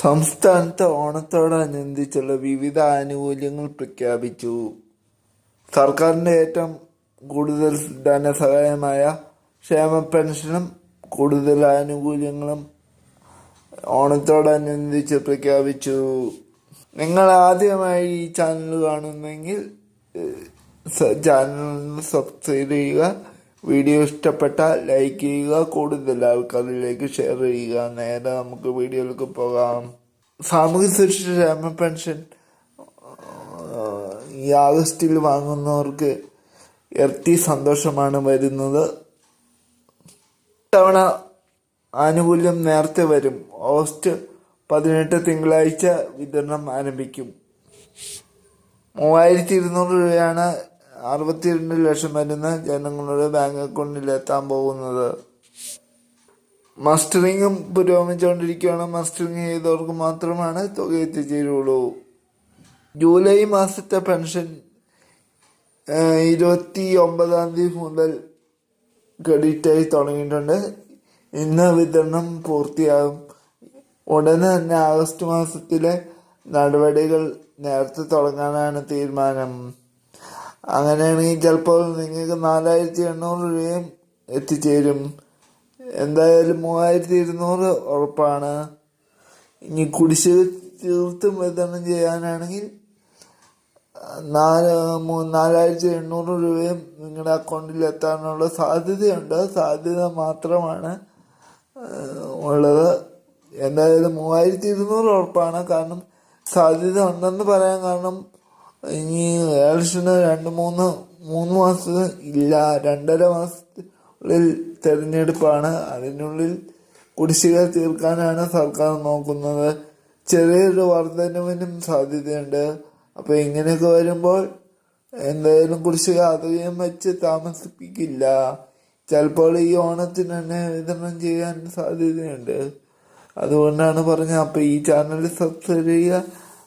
സംസ്ഥാനത്ത് ഓണത്തോടനുബന്ധിച്ചുള്ള വിവിധ ആനുകൂല്യങ്ങൾ പ്രഖ്യാപിച്ചു. സർക്കാരിന്റെ ഏറ്റവും കൂടുതൽ ധനസഹായമായ ക്ഷേമ പെൻഷനും കൂടുതൽ ആനുകൂല്യങ്ങളും ഓണത്തോടനുബന്ധിച്ച് പ്രഖ്യാപിച്ചു. നിങ്ങൾ ആദ്യമായി ഈ ചാനൽ കാണുന്നെങ്കിൽ ചാനൽ സബ്സ്ക്രൈബ് ചെയ്യുക. വീഡിയോ ഇഷ്ടപ്പെട്ടാൽ ലൈക്ക് ചെയ്യുക. കൂടുതൽ ആൾക്കാരിലേക്ക് ഷെയർ ചെയ്യുക. നേരെ നമുക്ക് വീഡിയോയിലേക്ക് പോകാം. സാമൂഹ്യ സുരക്ഷ ക്ഷേമ പെൻഷൻ ഈ ആഗസ്റ്റിൽ വാങ്ങുന്നവർക്ക് ഇരട്ടി സന്തോഷമാണ് വരുന്നത്. തവണ ആനുകൂല്യം നേരത്തെ വരും. ഓഗസ്റ്റ് പതിനെട്ട് തിങ്കളാഴ്ച വിതരണം ആരംഭിക്കും. മൂവായിരത്തി ഇരുന്നൂറ് രൂപയാണ് അറുപത്തിരണ്ട് ലക്ഷം വരുന്ന ജനങ്ങളുടെ ബാങ്ക് അക്കൗണ്ടിൽ എത്താൻ പോകുന്നത്. മസ്റ്ററിങ്ങും പുരോഗമിച്ചുകൊണ്ടിരിക്കുകയാണ്. മസ്റ്ററിങ് ചെയ്തവർക്ക് മാത്രമാണ് തുക എത്തിച്ചേരുള്ളൂ. ജൂലൈ മാസത്തെ പെൻഷൻ ഇരുപത്തി ഒമ്പതാം തീയതി മുതൽ ക്രെഡിറ്റായി തുടങ്ങിയിട്ടുണ്ട്. ഇന്ന് വിതരണം പൂർത്തിയാകും. ഉടനെ തന്നെ ആഗസ്റ്റ് മാസത്തിലെ നടപടികൾ നേരത്തെ തുടങ്ങാനാണ് തീരുമാനം. അങ്ങനെയാണെങ്കിൽ ചിലപ്പോൾ നിങ്ങൾക്ക് നാലായിരത്തി എണ്ണൂറ് രൂപയും എത്തിച്ചേരും. എന്തായാലും മൂവായിരത്തി ഇരുന്നൂറ് ഉറപ്പാണ്. ഇനി കുടിശ്ശിക തീർത്തും വിതരണം ചെയ്യാനാണെങ്കിൽ നാല് നാലായിരത്തി എണ്ണൂറ് രൂപയും നിങ്ങളുടെ അക്കൗണ്ടിൽ എത്താനുള്ള സാധ്യതയുണ്ട്. സാധ്യത മാത്രമാണ് ഉള്ളത്. എന്തായാലും മൂവായിരത്തി ഇരുന്നൂറ് ഉറപ്പാണ്. കാരണം സാധ്യത ഉണ്ടെന്ന് പറയാൻ കാരണം ഇനി ഇലക്ഷന് രണ്ട് മൂന്ന് മൂന്ന് മാസം ഇല്ല. രണ്ടര മാസത്തിനുള്ളിൽ തെരഞ്ഞെടുപ്പാണ്. അതിനുള്ളിൽ കുടിശ്ശിക തീർക്കാനാണ് സർക്കാർ നോക്കുന്നത്. ചെറിയൊരു വർധനവിനും സാധ്യതയുണ്ട്. അപ്പോൾ ഇങ്ങനെയൊക്കെ വരുമ്പോൾ എന്തായാലും കുടിശ്ശിക അധികം വെച്ച് താമസിപ്പിക്കില്ല. ചിലപ്പോൾ ഈ ഓണത്തിന് തന്നെ വിതരണം ചെയ്യാൻ സാധ്യതയുണ്ട്. അതുകൊണ്ടാണ് പറഞ്ഞത്. അപ്പോൾ ഈ ചാനൽ സബ്സ്ക്രൈബ് ചെയ്യുക.